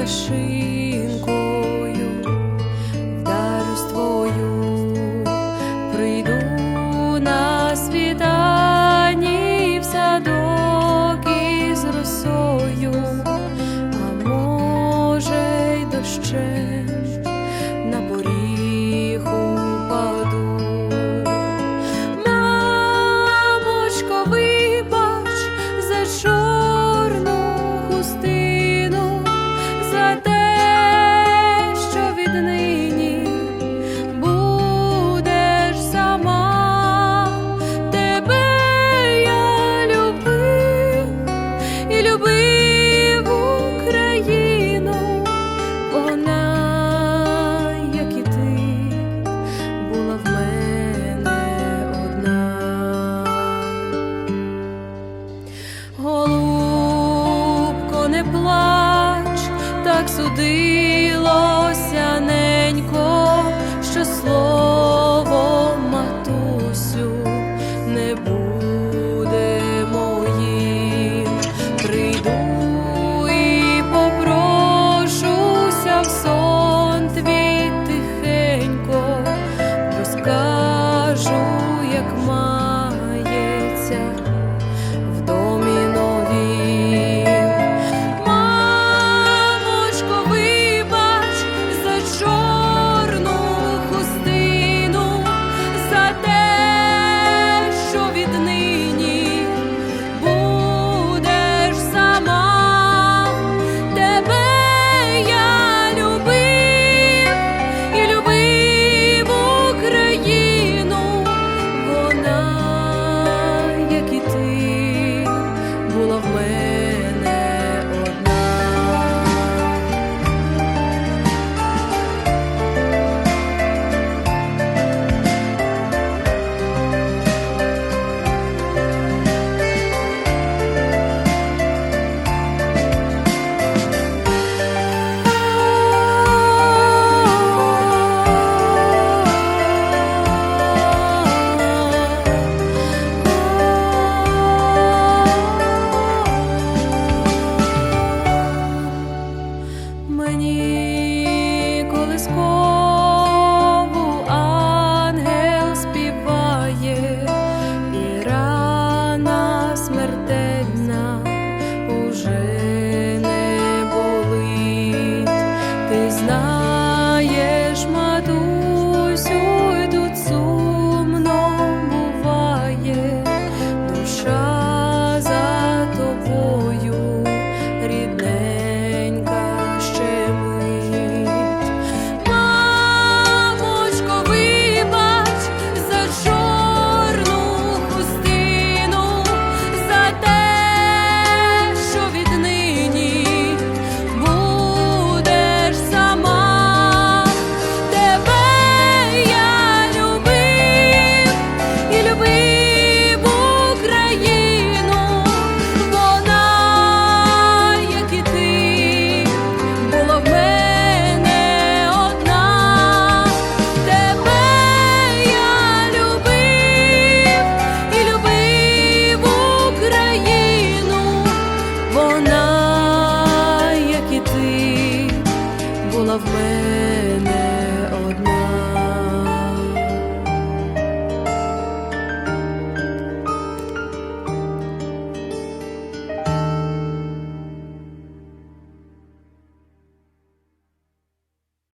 пташинкою, вдарю з твою, прийду на світ. так судилося ненько. мені колискову ангел співає, і рана смертельна уже не болить, ти знаєш. лунав мене.